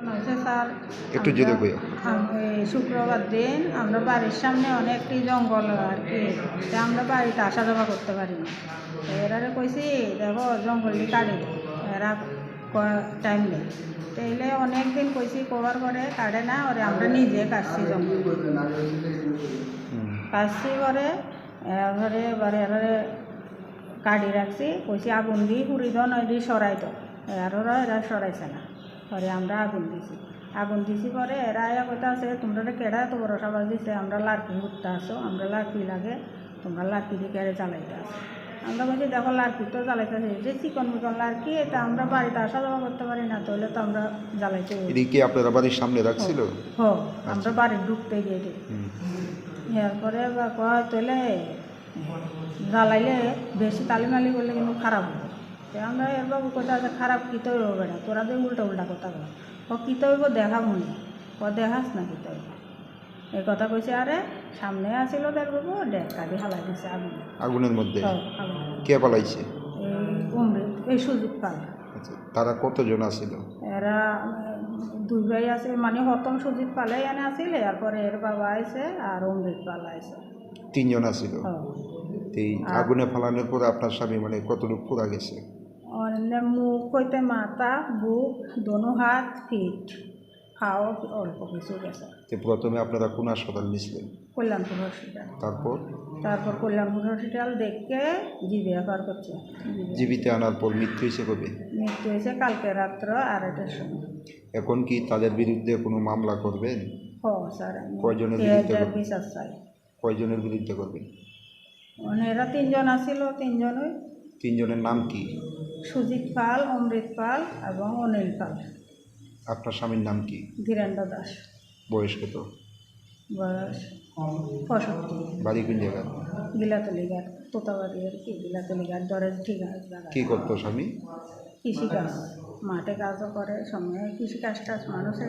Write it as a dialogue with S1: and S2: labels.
S1: Sir
S2: একটু
S1: এই শুক্রবার দিন আমরা বাড়ির সামনে অনেকটি জঙ্গল আর কি তা আমরা বাড়িতে আসা যাওয়া করতে পারি না তো এরারে কইছি দেখো জঙ্গলটি কাটি। এরা টাইম নেই তাইলে অনেক দিন কইছি কভার করে কাটে না ওরে আমরা নিজে কাটছি জঙ্গল। কাটছি করে এবারে এবারে এবারে কাটি রাখছি কইছি আগুন দি পুরি দ নয় দি সরাই এরা এরা সরাইছে না পরে আমরা আগুন দিছি। আগুন দিছি পরে এরা আয়া কথা আছে তোমরা কেডা এত বড় সবাই দিছে আমরা লাড়কি উঠতে আসো আমরা লাড়কি লাগে তোমরা লাড়কি দিয়ে কেড়ে জ্বালাইতে আসো? আমরা বলছি দেখো লাড়কি তো জ্বালাইতেছে। যে চিকন মিকন লাড়কি এটা আমরা বাড়িতে আসা যাওয়া করতে পারি না তাহলে তো আমরা জ্বালাইতে
S2: এদিকে আপনারা বাড়ির সামনে রাখছিল?
S1: হ আমরা বাড়ি ঢুকতে গিয়ে। এরপরে বা কয় তোলে জ্বালাইলে বেশি তালিমালি করলে কিন্তু খারাপ হবে। তো আমরা এর বাবু কথা আছে খারাপ কী তৈরি হবে না? তোরা তো উল্টা উল্টা কথা কয় ও কী তৈব দেখা মনে। ও দেখাস না কী তৈব এই কথা কইছে আরে সামনে আসিল তার বাবু ডেক কাটি হালাই দিছে আগুন।
S2: আগুনের মধ্যে? কে পালাইছে?
S1: এই সুযোগ পাল।
S2: আচ্ছা তারা কতজন আছিল
S1: এরা দুই ভাই আছে মানে হতম সুজিত পালে এনে আসিল এরপরে এর বাবা আইছে আর অমৃত পাল আইছে।
S2: তিনজন আছিল
S1: হ্যাঁ।
S2: এই আগুনে ফালানোর পরে আপনার স্বামী মানে কতটুকু পুরা গেছে?
S1: অন্য মুখ হইতে মাথা বুক দোনো হাত ফিট খাও অল্প কিছু গেছে
S2: তো প্রথমে আপনারা কোন হাসপাতাল নিয়েছিলেন
S1: কল্যাণপুর হসপিটাল
S2: তারপর
S1: তারপর কল্যাণপুর হসপিটাল দেখে জিবি এফার করছে জিবি।
S2: জীবিতে আনার পর মৃত্যু হয়েছে কবে
S1: মৃত্যু হয়েছে কালকে রাত্র আড়াইটার সময়
S2: এখন কি তাদের বিরুদ্ধে কোনো মামলা করবেন
S1: হ স্যার
S2: কয়জনের বিরুদ্ধে?
S1: বিচার চাই
S2: কয়জনের বিরুদ্ধে করবেন
S1: মানে এরা তিনজন আসিল তিনজনই
S2: তিনজনের নাম কি
S1: সুজিত পাল অমৃত পাল এবং অনিল পাল।
S2: আপনার স্বামীর নাম কি?
S1: ধীরেন্দ্র দাস।
S2: বয়স কত?
S1: বয়স পঁয়ষট্টি।
S2: বাড়ি কোন জায়গা
S1: গিলাতলি ঘাট তোতাবাড়ি আর কি গিলাতলি ঘাট দরের ঠিক আছে
S2: কি করতো স্বামী?
S1: কৃষিকাজ। মাঠে কাজও করে সময় কৃষিকাজটা মানুষের।